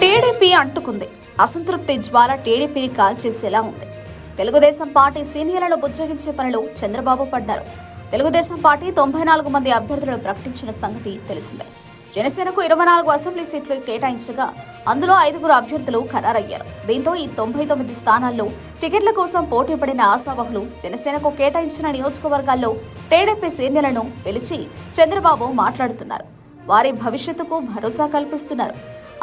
TDP అంటుకుంది. అసంతృప్తి జ్వాల టీడీపీని కాల్చేసేలా ఉంది. తెలుగుదేశం పార్టీ సీనియర్లను బుజ్జగించే పనిలో చంద్రబాబు పడ్డారు. తెలుగుదేశం పార్టీ తొంభై నాలుగు మంది అభ్యర్థులను ప్రకటించిన సంగతి తెలిసిందే. జనసేనకు ఇరవై నాలుగు అసెంబ్లీ సీట్లు కేటాయించగా అందులో ఐదుగురు అభ్యర్థులు ఖరారయ్యారు. దీంతో ఈ తొంభై తొమ్మిది స్థానాల్లో టికెట్ల కోసం పోటీ పడిన ఆశావహులు జనసేనకు కేటాయించిన నియోజకవర్గాల్లో టీడీపీ సీనియర్లను పిలిచి చంద్రబాబు మాట్లాడుతున్నారు. వారి భవిష్యత్తుకు భరోసా కల్పిస్తున్నారు.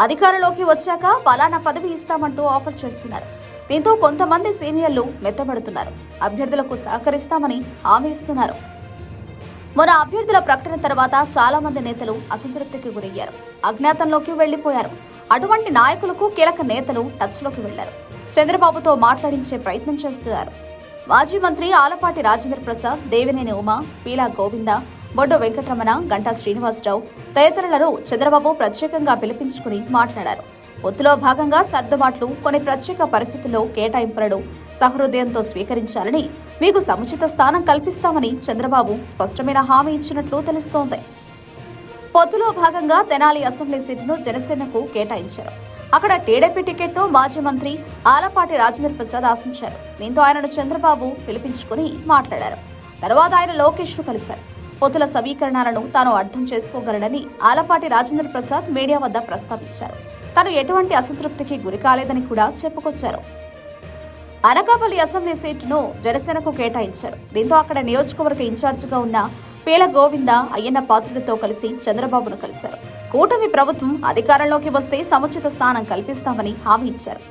అధికారంలోకి వచ్చాక పలానా పదవి ఇస్తామంటూ ఆఫర్ చేస్తున్నారు. దీంతో కొంతమంది సీనియర్లు మెత్తబడుతున్నారు. అభ్యర్థులకు సహకరిస్తామని హామీ ఇస్తున్నారు. మొన్న అభ్యర్థుల ప్రకటన తర్వాత చాలా మంది నేతలు అసంతృప్తికి గురయ్యారు. అజ్ఞాతంలోకి వెళ్ళిపోయారు అటువంటి నాయకులకు కీలక నేతలు టచ్లోకి వెళ్ళారు చంద్రబాబుతో మాట్లాడించే ప్రయత్నం చేస్తున్నారు. మాజీ మంత్రి ఆలపాటి రాజేంద్ర ప్రసాద్ దేవినేని ఉమ పీలా గోవింద బొడ్డు వెంకటరమణ గంటా శ్రీనివాసరావు తదితరులను చంద్రబాబు ప్రత్యేకంగా పిలిపించుకుని మాట్లాడారు. పొత్తులో భాగంగా సర్దుబాట్లు కొన్ని ప్రత్యేక పరిస్థితుల్లో కేటాయింపులను సహృదయంతో స్వీకరించాలని మీకు సముచిత స్థానం కల్పిస్తామని చంద్రబాబు స్పష్టమైన హామీ ఇచ్చినట్లు తెలుస్తోంది. పొత్తులో భాగంగా తెనాలి అసెంబ్లీ సీటును జనసేనకు కేటాయించారు. అక్కడ టీడీపీ టికెట్ను మాజీ మంత్రి ఆలపాటి రాజేంద్ర ప్రసాద్ ఆశించారు. దీంతో ఆయనను చంద్రబాబు పిలిపించుకుని మాట్లాడారు. తర్వాత ఆయన లోకేష్ను కలిశారు. పొత్తుల సమీకరణాలను తాను అర్థం చేసుకోగలనని ఆలపాటి రాజేంద్ర ప్రసాద్ మీడియా వద్ద ప్రస్తావించారు. తాను ఎటువంటి అసంతృప్తికి గురి కాలేదని కూడా చెప్పుకొచ్చారు. అనకాపల్లి అసెంబ్లీ సీటును జనసేనకు కేటాయించారు. దీంతో అక్కడ నియోజకవర్గ ఇన్ఛార్జిగా ఉన్న పీల గోవింద అయ్యన్న పాత్రుడితో కలిసి చంద్రబాబును కలిశారు. కూటమి ప్రభుత్వం అధికారంలోకి వస్తే సముచిత స్థానం కల్పిస్తామని హామీ ఇచ్చారు.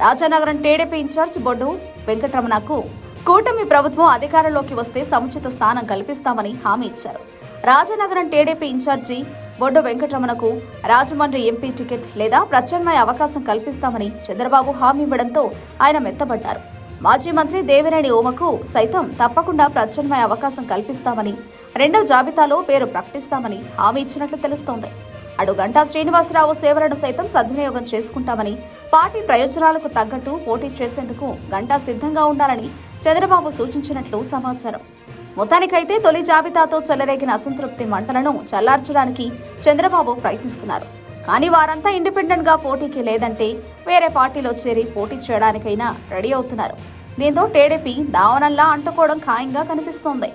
రాజానగరం టీడీపీ ఇన్ఛార్జ్ బొడ్డు వెంకటరమణకు కూటమి ప్రభుత్వం అధికారంలోకి వస్తే సముచిత స్థానం కల్పిస్తామని హామీ ఇచ్చారు. రాజనగరం టీడీపీ ఇన్ఛార్జి బొడ్డు వెంకటరమణకు రాజమండ్రి ఎంపీ టికెట్ లేదా ప్రత్యామ్నాయ అవకాశం కల్పిస్తామని చంద్రబాబు హామీ ఇవ్వడంతో ఆయన మెత్తబడ్డారు. మాజీ మంత్రి దేవినేని ఓమకు సైతం తప్పకుండా ప్రత్యామ్నాయ అవకాశం కల్పిస్తామని రెండవ జాబితాలో పేరు ప్రకటిస్తామని హామీ ఇచ్చినట్లు తెలుస్తోంది. అటు గంటా శ్రీనివాసరావు సేవలను సైతం సద్వినియోగం చేసుకుంటామని పార్టీ ప్రయోజనాలకు తగ్గట్టు పోటీ చేసేందుకు గంటా సిద్ధంగా ఉండాలని చంద్రబాబు సూచించినట్లు సమాచారం. మొత్తానికైతే తొలి జాబితాతో చెలరేగిన అసంతృప్తి మంటలను చల్లార్చడానికి చంద్రబాబు ప్రయత్నిస్తున్నారు. కానీ వారంతా ఇండిపెండెంట్గా పోటీకి లేదంటే వేరే పార్టీలో చేరి పోటీ చేయడానికైనా రెడీ అవుతున్నారు. దీంతో టీడీపీ దావనంలా అంటుకోవడం ఖాయంగా కనిపిస్తోంది.